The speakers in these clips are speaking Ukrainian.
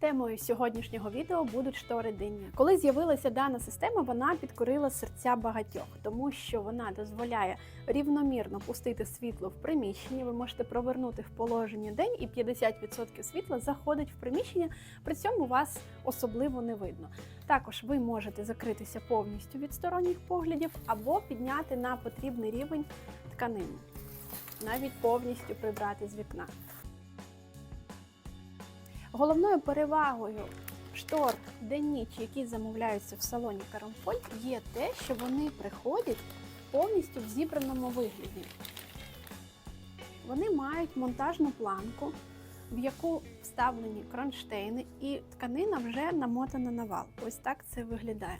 Темою сьогоднішнього відео будуть штори. Коли з'явилася дана система, вона підкорила серця багатьох, тому що вона дозволяє рівномірно пустити світло в приміщенні. Ви можете провернути в положення день, і 50% світла заходить в приміщення. При цьому вас особливо не видно. Також ви можете закритися повністю від сторонніх поглядів або підняти на потрібний рівень тканину, навіть повністю прибрати з вікна. Головною перевагою штор день-ніч, які замовляються в салоні Карамфоль, є те, що вони приходять повністю в зібраному вигляді. Вони мають монтажну планку, в яку вставлені кронштейни, і тканина вже намотана на вал. Ось так це виглядає.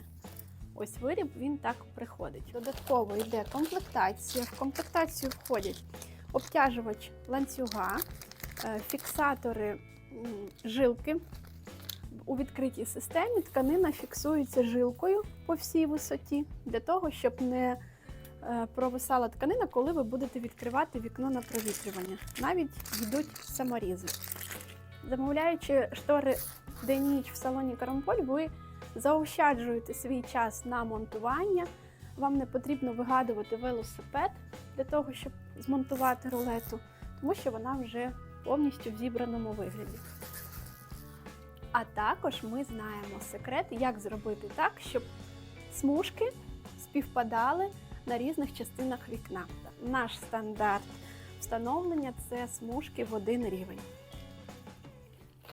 Ось виріб він так приходить. Додатково йде комплектація. В комплектацію входять обтяжувач ланцюга, е, фіксатори жилки. У відкритій системі тканина фіксується жилкою по всій висоті для того, щоб не е, провисала тканина, коли ви будете відкривати вікно на провітрювання. Навіть йдуть саморізи. Замовляючи штори день-ніч в салоні Карамполь, ви заощаджуєте свій час на монтування. Вам не потрібно вигадувати велосипед для того, щоб змонтувати рулету, тому що вона вже повністю в зібраному вигляді. А також ми знаємо секрет, як зробити так, щоб смужки співпадали на різних частинах вікна. Наш стандарт встановлення це смужки в один рівень.